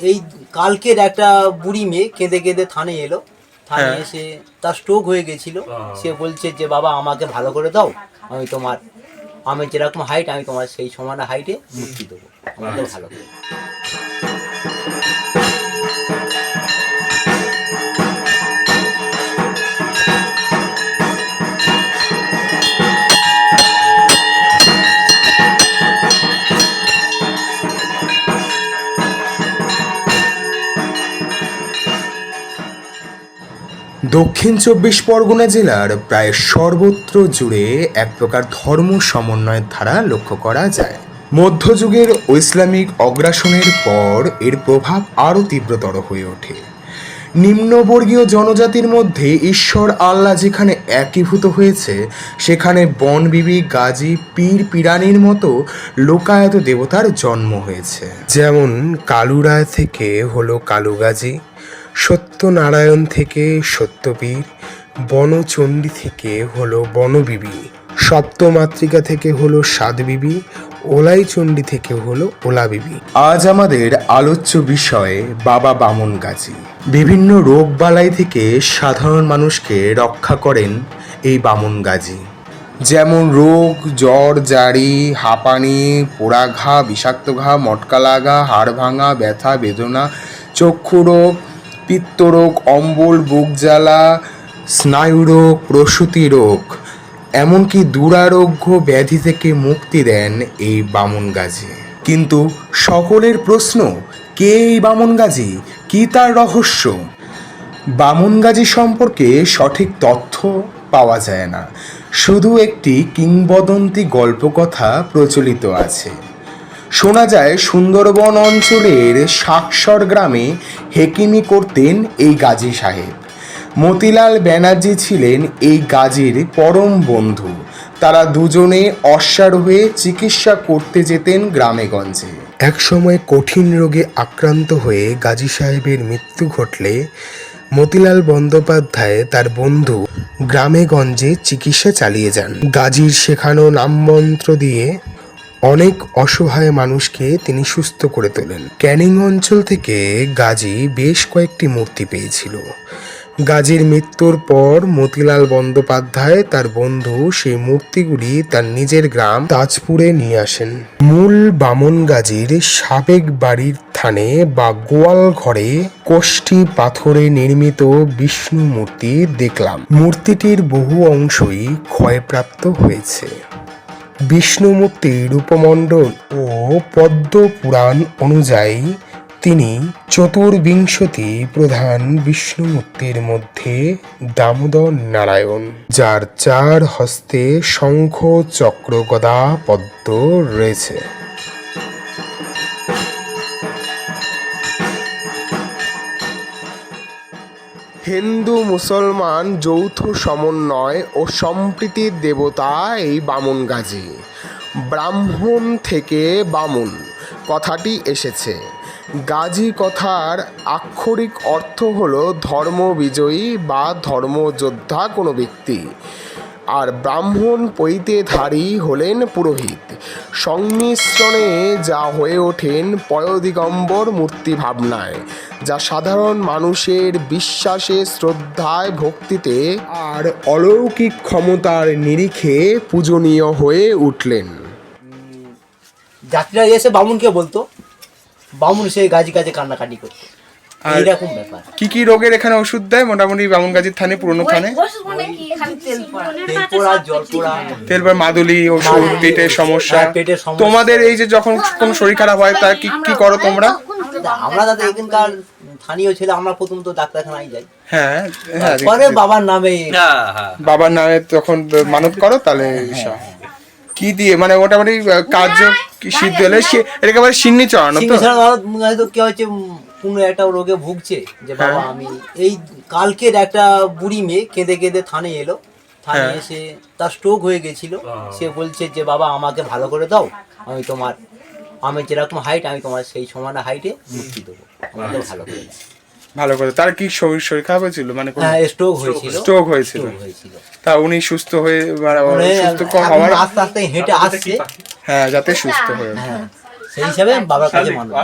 এই কালকের একটা বুড়ি মেয়ে কেঁদে কেঁদে থানে এলো। থানে হ্যাঁ। এসে তার স্ট্রোক হয়ে গেছিল। সে বলছে যে বাবা আমাকে ভালো করে দাও আমি তোমার আমি যেরকম হাইট আমি তোমার সেই সমান হাইটে মুক্তি দেবো। আমাকে ভালো করে দক্ষিণ চব্বিশ পরগনা জেলার প্রায় সর্বত্র জুড়ে এক প্রকার ধর্ম সমন্বয়ের ধারা লক্ষ্য করা যায়। মধ্যযুগের ইসলামিক অগ্রাসনের পর এর প্রভাব আরও তীব্রতর হয়ে ওঠে। নিম্নবর্গীয় জনজাতির মধ্যে ঈশ্বর আল্লাহ যেখানে একীভূত হয়েছে, সেখানে বনবিবি, গাজী, পীর, পিরানির মতো লোকায়ত দেবতার জন্ম হয়েছে। যেমন কালুরায় থেকে হলো কালুগাজী সত্যনারায়ণ থেকে সত্যবীর, বনচণ্ডী থেকে হলো বনবিবি, সপ্তমাতৃকা থেকে হলো সাতবিবি ওলাইচণ্ডী থেকে হলো ওলাবিবি। আজ আমাদের আলোচ্য বিষয়ে বাবা বামন গাজী। বিভিন্ন রোগবালাই থেকে সাধারণ মানুষকে রক্ষা করেন এই বামন গাজী। যেমন রোগ, জ্বর, জারি, হাঁপানি পোড়া ঘা বিষাক্ত ঘা, মটকা লাগা, হাড় ভাঙা, ব্যথা, বেদনা, চক্ষু রোগ পিত্তরোগ, অম্বল বুক জ্বালা স্নায়ুরোগ প্রসূতি রোগ এমনকি দুরারোগ্য ব্যাধি থেকে মুক্তি দেন এই বামন গাজী কিন্তু সকলের প্রশ্ন, কে এই বামন গাজী কি তার রহস্য? বামন গাজী সম্পর্কে সঠিক তথ্য পাওয়া যায় না। শুধু একটি কিংবদন্তি গল্পকথা প্রচলিত আছে। শোনা যায়, সুন্দরবন অঞ্চলের শাকসর গ্রামে হেকিমি করতেন এই গাজী সাহেব। মতিলাল ব্যানার্জি ছিলেন এই গাজীর পরম বন্ধু। তারা দুজনে অশ্বারোহে চিকিৎসা করতে যেতেন গ্রামেগঞ্জে। একসময় কঠিন রোগে আক্রান্ত হয়ে গাজী সাহেবের মৃত্যু ঘটলে মতিলাল বন্দ্যোপাধ্যায় তার বন্ধু গ্রামেগঞ্জে চিকিৎসা চালিয়ে যান। গাজীর শেখানো নামমন্ত্র দিয়ে অনেক অসহায় মানুষকে তিনি সুস্থ করে তোলেন। ক্যানিং অঞ্চল থেকে গাজী বেশ কয়েকটি মূর্তি পেয়েছিল। গাজীর মৃত্যুর পর মতিলাল বন্দ্যোপাধ্যায় তার বন্ধু সেই মূর্তিগুলি তার নিজের গ্রাম তাজপুরে নিয়ে আসেন। মূল বামন গাজীর সাবেক বাড়ির থানে বা গোয়াল ঘরে কোষ্ঠী পাথরে নির্মিত বিষ্ণু মূর্তি দেখলাম। মূর্তিটির বহু অংশই ক্ষয়প্রাপ্ত হয়েছে। বিষ্ণুমূর্তির রূপমণ্ডল ও পদ্ম পুরাণ অনুযায়ী তিনি চতুর্বিংশতি প্রধান বিষ্ণুমূর্তির মধ্যে দামোদর নারায়ণ, যার চার হস্তে শঙ্খ চক্র গদা পদ্ম রয়েছে। হিন্দু মুসলমান যৌথ সমন্বয় ও সম্প্রীতির দেবতা এই বামন গাজী। ব্রাহ্মণ থেকে বামুন, কথাটি এসেছে। গাজী কথার আক্ষরিক অর্থ হল ধর্ম বিজয়ী বা ধর্মযোদ্ধা কোনো ব্যক্তি। আর ব্রাহ্মণ পৈতেধারী হলেন পুরোহিত। সংমিশ্রণে যা হয়ে ওঠেন পয়দিগম্বর মূর্তি ভাবনায়, যা সাধারণ মানুষের বিশ্বাসে, শ্রদ্ধায় ভক্তিতে আর অলৌকিক ক্ষমতার নিরিখে পূজনীয় হয়ে উঠলেন। যাত্রীরা এসে বামুনকে বলতো, বামুন সে গাজী কাজে কান্নাকাটি করতো আর- এইরকম ব্যাপার। কি কি রোগের এখানে ওষুধ দেয়? মোটামুটি বামুন গাজীর থানে পুরনো থানে। ওষুধ মানে কি? খালি তেল পড়া। তেল পোড়া জল পোড়া। তেল বা মাদুলি ওষুধ পেটের সমস্যা। হ্যাঁ, পেটের সমস্যা। তোমাদের এই যে যখন কোনো শরীর খারাপ হয় তার কি কি করো তোমরা? আমরা দাদা এখানকার স্থানীয় ছেলে আমরা প্রথম তো ডাক্তারখানায় যাই। হ্যাঁ হ্যাঁ পরে বাবার নামে বাবার নামে তখন মানত করো তাহলে কি দিয়ে? মানে মোটামুটি কার্য সিদ্ধ হলে একেবারে সিন্নি চড়ানো তো? হয়তো কি হচ্ছে কোনো একটা রোগে ভুগছে যে বাবা হ্যাঁ। আমি এই কালকের একটা বুড়ি মেয়ে কেঁদে কেঁদে থানে এলো। থানে হ্যাঁ। এসে তার স্ট্রোক হয়ে গেছিল। সে বলছে যে বাবা আমাকে ভালো করে দাও। আমি তোমার আমি যেরকম হাইট আমি তোমার সেই সমান হাইটে মূর্তি দেবো। আমাকে ভালো করে ভালো করে। তার কি শরীর শরীর খারাপ হয়েছিল? মানে হ্যাঁ স্ট্রোক হয়েছিল। Stroke হয়েছিল। হয়েছিল। তা উনি সুস্থ হয়ে মানে সুস্থ হওয়ার আস্তে আস্তে হেঁটে আসছে। হ্যাঁ যাতে সুস্থ হয়ে হ্যাঁ সেই হিসাবে বাবার কাছে মানুষ